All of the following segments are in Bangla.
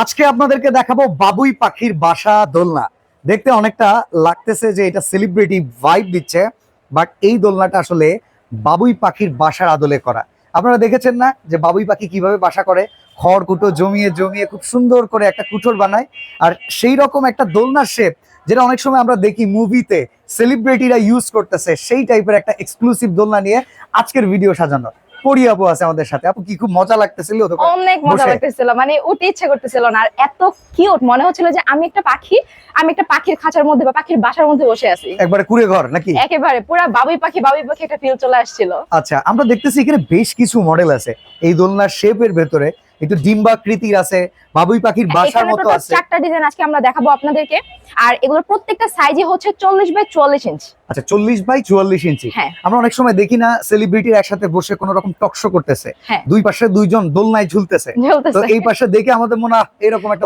আজকে আপনাদেরকে দেখাবো বাবুই পাখির বাসা দোলনা। দেখতে অনেকটা লাগতেছে যে এটা সেলিব্রিটি ভাইব দিচ্ছে বাট এই দোলনাটা আসলে বাবুই পাখির বাসার আদলে করা। আপনারা দেখেছেন না যে বাবুই পাখি কীভাবে বাসা করে? খড় কুটো জমিয়ে জমিয়ে খুব সুন্দর করে একটা কুঠোর বানায়, আর সেই রকম একটা দোলনার শেপ যেটা অনেক সময় আমরা দেখি মুভিতে সেলিব্রিটিরা ইউজ করতেছে, সেই টাইপের একটা এক্সক্লুসিভ দোলনা নিয়ে আজকের ভিডিও সাজানো পরি আপু আছে আমাদের সাথে। আপু কি খুব মজা লাগতেছিল অনেক মজা লাগতেছিল মানে উঠতে ইচ্ছে করতেছিল না। আর এত কিউট মনে হচ্ছিল যে আমি একটা পাখি আমি একটা পাখির খাঁচার মধ্যে বা পাখির বাসার মধ্যে বসে আছি। একবারে কুড়ে ঘর নাকি? একেবারে পুরা বাবুই পাখি বাবুই পাখি একটা ফিল চলে আসছিল। আচ্ছা আমরা দেখতেছি এখানে বেশ কিছু মডেল আছে। এই দোলনার শেপের ভেতরে একটু ডিম্বাকৃতির আছে বাবুই পাখির বাসার মতো আছে। চারটা ডিজাইন আজকে আমরা দেখাবো আপনাদেরকে। আর এগুলোর প্রত্যেকটা সাইজে হচ্ছে চল্লিশ বাই চল্লিশ ইঞ্চ আচ্ছা চল্লিশ বাই চুয়াল্লিশ ইঞ্চি। হ্যাঁ। আমরা অনেক সময় দেখি না সেলিব্রিটির একসাথে বসে কোন রকম টকশো করতেছে। হ্যাঁ। দুই পাশে দুইজন দোলনায় ঝুলতেছে। তো এই পাশে দেখে আমাদের মনে হয় এরকম একটা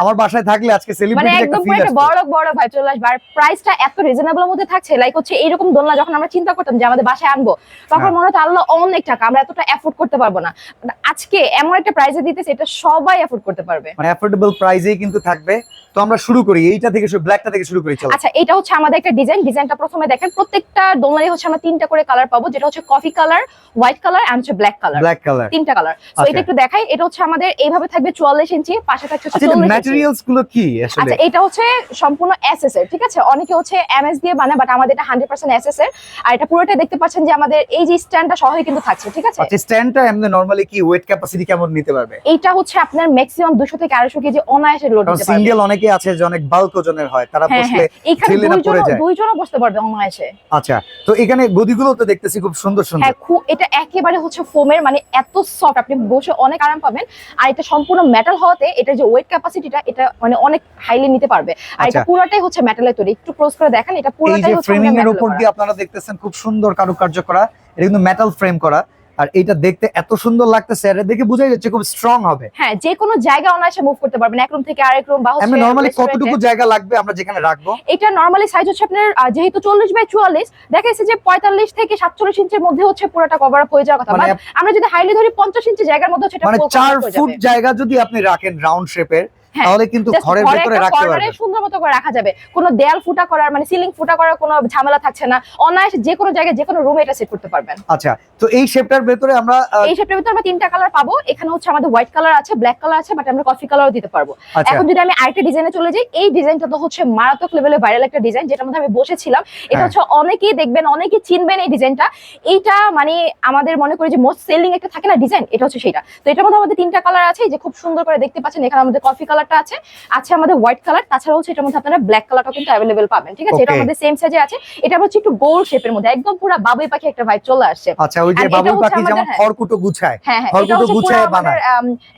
আমার বাসায় থাকলে- আজকে মানে সেলিব্রিটি একদম বড় বড় ভাই চলে আসবে। আর প্রাইসটা এত রিজনেবল মধ্যে থাকছে লাইক হচ্ছে এরকম দোলনা যখন আমরা চিন্তা করতাম যে আমাদের বাসায় আনব তখন হ্যাঁ। মনে হতো আল্লাহ অনেক টাকা আমরা এতটা এফোর্ড করতে পারব না। But আজকে এমন একটা প্রাইসে দিতেছে এটা সবাই এফোর্ড করতে পারবে। মানে অ্যাফোর্ডেবল প্রাইসেই কিন্তু থাকবে। তো আমরা শুরু করি এইটা থেকে ব্ল্যাকটা থেকে শুরু করি আচ্ছা এটা হচ্ছে আমাদের একটা ডিজাইন ডিজাইনটা প্রথমে দেখেন প্রত্যেকটা দোলনায় হচ্ছে আমরা তিনটা করে কালার পাবো যেটা হচ্ছে coffee colour white colour and হচ্ছে ব্ল্যাক কালার ব্ল্যাক কালার তিনটা কালার আচ্ছা। এটা একটু দেখাই এটা হচ্ছে আমাদের এইভাবে থাকবে চুয়াল্লিশ ইঞ্চি পাশে থাকছে হচ্ছে আচ্ছা ম্যাটেরিয়ালসগুলো কি আসলে? আচ্ছা এটা হচ্ছে সম্পূর্ণ এসএস এর ঠিক আছে? অনেকে হচ্ছে এমএস দিয়ে বানায় বাট আমাদের এটা হান্ড্রেড পার্সেন্ট এসএস এর। আর এটা পুরোটা দেখতে পাচ্ছেন যে আমাদের এই যে স্ট্যান্ডটা সহই কিন্তু থাকছে ঠিক আছে? আচ্ছা স্ট্যান্ডটা এমনি নরমালি কি ওয়েট ক্যাপাসিটি কেমন নিতে পারবে? এটা হচ্ছে আপনার ম্যাক্সিমাম দুশো থেকে আড়াইশো কেজি অনায়াসে লোড দিতে পারবে। সিঙ্গেল অনেকে আছে যে অনেক বাল্ক ওজনের হয় তারা হ্যাঁ বসলে হ্যাঁ এখানে ঠেলে না পড়ে যায়। দুইজনও বসতে পারবে অনায়াসে। আচ্ছা তো এখানে গদিগুলো তো দেখতেছি খুব সুন্দর সুন্দর। হ্যাঁ খুব এটা একেবারে হচ্ছে ফোমের মানে এত সফট আপনি বসে অনেক আরাম পাবেন। আর এটা সম্পূর্ণ মেটাল হওয়াতে এটা যে ওয়েট ক্যাপাসিটিটা এটা মানে অনেক হাইলি নিতে পারবে। আর এটা আচ্ছা। পুরোটাই হচ্ছে মেটালের তৈরি। একটু ক্লোজ করে দেখেন এটা পুরোটাই হচ্ছে ফ্রেমিং এর উপর দিয়ে আপনারা দেখতেছেন খুব সুন্দর কারুকার্য করা। এটা কিন্তু মেটাল ফ্রেম করা। আর এটা দেখতে এত সুন্দর লাগতেছে আর দেখে বোঝাই যাচ্ছে খুব স্ট্রং হবে। হ্যাঁ যে কোনো জায়গা অনায়াসে মুভ করতে পারবেন এক রুম থেকে আরেক রুম বা হচ্ছে এমনি নরমালি কতটুকু জায়গা লাগবে আমরা যেখানে রাখব? এটা নরমালি সাইজ হচ্ছে আপনার যেহেতু চল্লিশ বাই চুয়াল্লিশ দেখা যাচ্ছে যে পঁয়তাল্লিশ থেকে সাতচল্লিশ ইঞ্চের মধ্যে হচ্ছে পুরোটা কভার আপ হয়ে যাওয়ার কথা। মানে আমরা যদি হাইলি ধরি পঞ্চাশ ইঞ্চি জায়গার মধ্যে এটা মানে full cover চার ফুট জায়গা যদি আপনি রাখেন রাউন্ড শেপের তাহলে কিন্তু ঘরের ঘরে ভেতরে রাখতে corner-এ সুন্দর মতো করে রাখা যাবে। কোনো দেয়াল ফুটা করার মানে সিলিং ফুটা করার কোনো ঝামেলা থাকছে না। অনায়াসে যে কোনো জায়গায় যে কোনো রুমে এটা সেট করতে পারবেন। আচ্ছা তো এই শেপটার ভেতরে আমরা এই শেপটার ভিতরে আমরা তিনটা কালার পাবো। এখানে হচ্ছে আমাদের হোয়াইট কালার আছে ব্ল্যাক কালার আছে বাট আমরা কফি কালারও দিতে পারব। আচ্ছা। এখন যদি আমি আরেকটা ডিজাইনে চলে যাই এই ডিজাইনটা তো হচ্ছে মারাত্মক লেভেলে ভাইরাল একটা ডিজাইন যেটার মধ্যে আমি বসেছিলাম। এটা হ্যাঁ। হচ্ছে অনেকেই দেখবেন অনেকেই চিনবেন এই ডিজাইনটা এইটা মানে আমাদের মনে করি যে মোস্ট সেলিং একটা থাকে না ডিজাইন এটা হচ্ছে সেটা তো এটার মধ্যে আমাদের তিনটা কালার আছে যে খুব সুন্দর করে দেখতে পাচ্ছেন এখানে আমাদের কফি কালারটা আছে। আছে আমাদের হোয়াইট কালার তাছাড়া হচ্ছে এটার মধ্যে আপনারা ব্ল্যাক কালারটাও কিন্তু অ্যাভেলেবেল পাবেন ঠিক আছে? এটা আমাদের সেম সাইজে আছে। এটা হচ্ছে একটু গোল শেপের মধ্যে একদম পুরো বাবুই পাখি একটা ভাই চলে আসছে। আচ্ছা ওই যে বাবুই পাখি যেমন আমাদের- খড়কুটো গুছায় হ্যাঁ হ্যাঁ খড়কুটো গুছায় আমাদের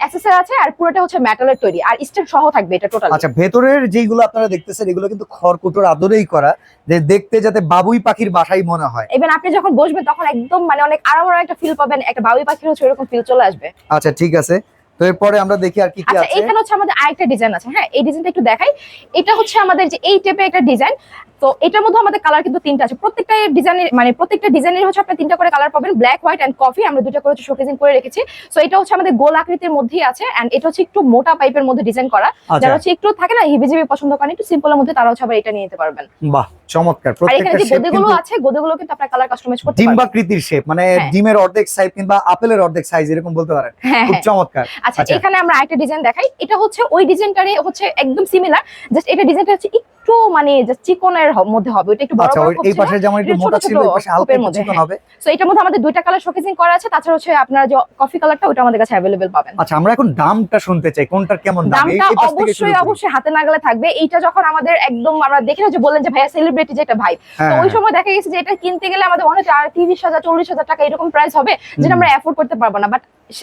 অ্যাক্সেসরি আছে আর পুরোটা হচ্ছে মেটালের তৈরি। আর স্টেপ সহ থাকবে এটা টোটাল আচ্ছা ভেতরের যেগুলো আপনারা দেখতেছেন এগুলো কিন্তু খড়কুটোর আদরেই করা যে দেখতে যাতে বাবুই পাখির বাসাই মনে হয়। ইভেন আপনি যখন বসবেন তখন একদম মানে অনেক আরাম আরাম একটা ফিল পাবেন একটা বাবুই পাখির হচ্ছে এরকম ফিল চলে আসবে। আচ্ছা ঠিক আছে। তো এরপরে আমরা দেখি আর কি কি আচ্ছা আছে। এখানে হচ্ছে আমাদের আরেকটা ডিজাইন আছে। হ্যাঁ এই ডিজাইনটা একটু দেখাই। এটা হচ্ছে আমাদের যে এই টাইপের একটা ডিজাইন তো এটার মধ্যে আমাদের কালার কিন্তু তিনটা আছে। প্রত্যেকটা ডিজাইনের মানে প্রত্যেকটা ডিজাইনের হচ্ছে আপনি তিনটা করে কালার পাবেন। ব্ল্যাক হোয়াইট এন্ড কফি আমরা দুটো করে শোকেজিং করে রেখেছি। সো এটা হচ্ছে আমাদের গোল আকৃতির মধ্যেই আছে এন্ড এটা হচ্ছে একটু মোটা পাইপের মধ্যে ডিজাইন করা। আচ্ছা। যারা হচ্ছে একটু থাকে না হিবিজিবি পছন্দ করেন একটু সিম্পলের মধ্যে তারা হচ্ছে আবার এটা নিয়ে নিতে পারবেন। বাহ চমৎকার। আর এখানে প্রত্যেকটা যে গদিগুলো আছে গদিগুলো কিন্তু আপনার কালার কাস্টমাইজ করতে পারবেন। ডিম্বাকৃতির শেপ মানে হ্যাঁ। ডিমের অর্ধেক সাইজ কিংবা আপেলের অর্ধেক সাইজ এরকম বলতে পারেন। হ্যাঁ খুব হ্যাঁ। চমৎকার। আচ্ছা আচ্ছা। এখানে আমরা আরেকটা ডিজাইন দেখাই। এটা হচ্ছে ওই ডিজাইনটারে হচ্ছে একদম সিমিলার জাস্ট এটা ডিজাইনটা হচ্ছে একটু মানে জাস্ট চিকনের মধ্যে হবে এটা একটু বড় আচ্ছা বড় এই পাশে যেমন একটু মোটা ছিল এই পাশে হালকা একটু মধ্যে, চিকন। হবে। সো এটার মধ্যে আমাদের দুইটা কালার শোকেজিং করা আছে তাছাড়া হচ্ছে আপনারা যে কফি কালারটা ওটা আমাদের কাছে অ্যাভেলেবেল পাবেন। আচ্ছা আমরা এখন দামটা শুনতে চাই কোনটার কেমন দাম? এই- দামটা পাশ থেকে শুরু অবশ্যই অবশ্যই হাতে নাগালে থাকবে। এইটা যখন আমাদের একদম আমরা দেখি না যে বললেন যে ভাইয়া সেলিব্রিটি যেটা ভাই তো ওই হ্যাঁ। সময় দেখা গেছে যে এটা কিনতে গেলে আমাদের হাজার চল্লিশ হাজার টাকা এরকম প্রাইস হবে যেটা আমরা অ্যাফোর্ড করতে পারব না। বাট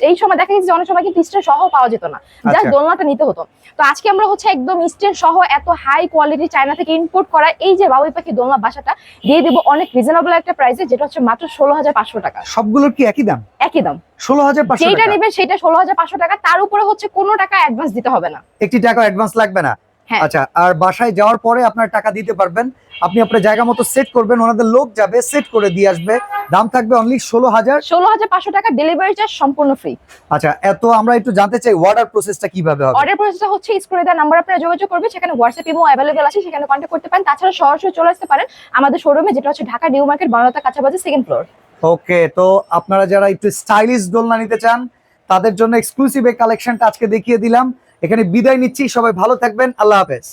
এই সময় দেখা গেছে যে অনেক সময় কিন্তু স্টেন সহ পাওয়া যেত না। জাস্ট আচ্ছা। দোলনাটা নিতে হতো। তো আজকে আমরা হচ্ছে একদম স্টেন সহ এত হাই কোয়ালিটি চায়না থেকে ইম্পোর্ট করা এই যে বাবুই পাখি দোলনা বাসাটা দিয়ে দেবো অনেক রিজনেবল একটা প্রাইসে যেটা হচ্ছে মাত্র ষোলো হাজার পাঁচশো টাকা। সবগুলোর কি একই দাম? একই দাম। ষোলো হাজার যেটা নেবেন সেটা ষোলো হাজার পাঁচশো টাকা তার উপরে হচ্ছে কোনো টাকা অ্যাডভান্স দিতে হবে না। একটি টাকা অ্যাডভান্স লাগবে না। আচ্ছা আর বাসায় যাওয়ার পরে আপনার টাকা দিতে পারবেন। আপনি আপনার জায়গা মতো সেট করবেন ওনাদের লোক যাবে সেট করে দিয়ে আসবে। দাম থাকবে অনলি ষোলো হাজার। ষোলো হাজার পাঁচশো টাকা ডেলিভারি চার্জ সম্পূর্ণ ফ্রি আচ্ছা এত আমরা একটু জানতে চাই অর্ডার প্রসেসটা কীভাবে হবে? অর্ডার প্রসেসটা হচ্ছে স্ক্রিনে দেওয়া নাম্বার আপনারা যোগাযোগ করবে সেখানে হোয়াটসঅ্যাপ ইমো অ্যাভেলেবেল আছে সেখানে কন্ট্যাক্ট করতে পারেন। তাছাড়া সরাসরি চলে আসতে পারেন আমাদের শোরুমে যেটা হচ্ছে ঢাকা নিউ মার্কেট বনলতা কাঁচাবাজার সেকেন্ড ফ্লোর ওকে তো আপনারা যারা একটু স্টাইলিশ দোলনা নিতে চান তাদের জন্য এক্সক্লুসিভ এই কালেকশনটা আজকে দেখিয়ে দিলাম। এখানে বিদায় নিচ্ছি সবাই ভালো থাকবেন আল্লাহ হাফেজ।